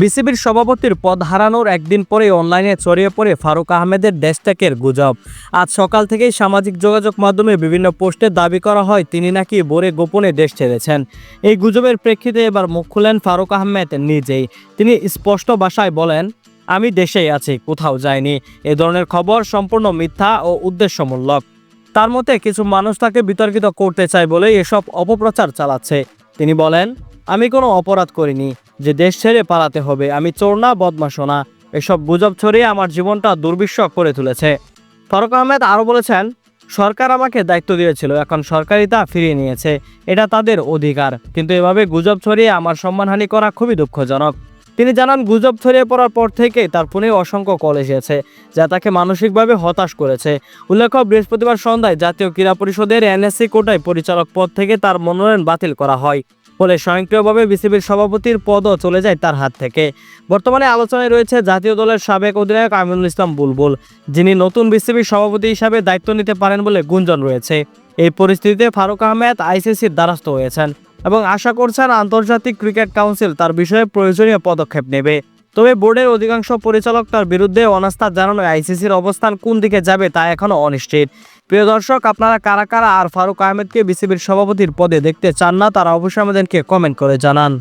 বিসিবির সভাপতির পদ হারানোর একদিন পরে অনলাইনে ছড়িয়ে পড়ে ফারুক আহমেদের ডেস্টেকের গুজব। আজ সকাল থেকেই সামাজিক যোগাযোগ মাধ্যমে বিভিন্ন পোস্টে দাবি করা হয়, তিনি নাকি বোরে গোপনে দেশ ছেড়েছেন। এই গুজবের প্রেক্ষিতে এবার মুখ খুলেন ফারুক আহমেদ নিজেই। তিনি স্পষ্ট ভাষায় বলেন, আমি দেশেই আছি, কোথাও যাইনি। এ ধরনের খবর সম্পূর্ণ মিথ্যা ও উদ্দেশ্যমূলক। তার মতে, কিছু মানুষ তাকে বিতর্কিত করতে চায় বলে এসব অপপ্রচার চালাচ্ছে। তিনি বলেন আমি কোনো অপরাধ করিনি যে দেশ ছেড়ে পালাতে হবে। আমি চোর না বদমাশও না। এসব গুজব ছড়িয়ে আমার জীবনটা দুর্বিষহ করে তুলেছে। ফারুক আহমেদ আরও বলেছেন, সরকার আমাকে দায়িত্ব দিয়েছিল, এখন সরকারই তা ফিরিয়ে নিয়েছে। এটা তাদের অধিকার, কিন্তু এভাবে গুজব ছড়িয়ে আমার সম্মানহানি করা খুবই দুঃখজনক। তিনি জানান, গুজব ছড়িয়ে পড়ার পর থেকেই তার ফোনে অসংখ্য কল এসেছে, যা তাকে মানসিকভাবে হতাশ করেছে। উল্লেখ্য, বৃহস্পতিবার সন্ধ্যায় জাতীয় ক্রীড়া পরিষদের এনএসসি কোটায় পরিচালক পদ থেকে তার মনোনয়ন বাতিল করা হয়। ফলে স্বয়ংক্রিয়ভাবে বিসিবির সভাপতির পদও চলে যায় তার হাত থেকে। বর্তমানে আলোচনায় রয়েছে জাতীয় দলের সাবেক অধিনায়ক আমিনুল ইসলাম বুলবুল, যিনি নতুন বিসিবির সভাপতি হিসাবে দায়িত্ব নিতে পারেন বলে গুঞ্জন রয়েছে। এই পরিস্থিতিতে ফারুক আহমেদ আইসিসির দ্বারস্থ হয়েছেন এবং আশা করছেন আন্তর্জাতিক ক্রিকেট কাউন্সিল তার বিষয়ে প্রয়োজনীয় পদক্ষেপ নেবে। তবে বোর্ডের অধিকাংশ পরিচালক তার বিরুদ্ধে অনাস্থা জানানো আইসিসির অবস্থান কোন দিকে যাবে তা এখনও অনিশ্চিত। প্রিয় দর্শক, আপনারা কারা কারা আর ফারুক আহমেদকে বিসিবির সভাপতির পদে দেখতে চান না, তারা অবশ্যই আমাদেরকে কমেন্ট করে জানান।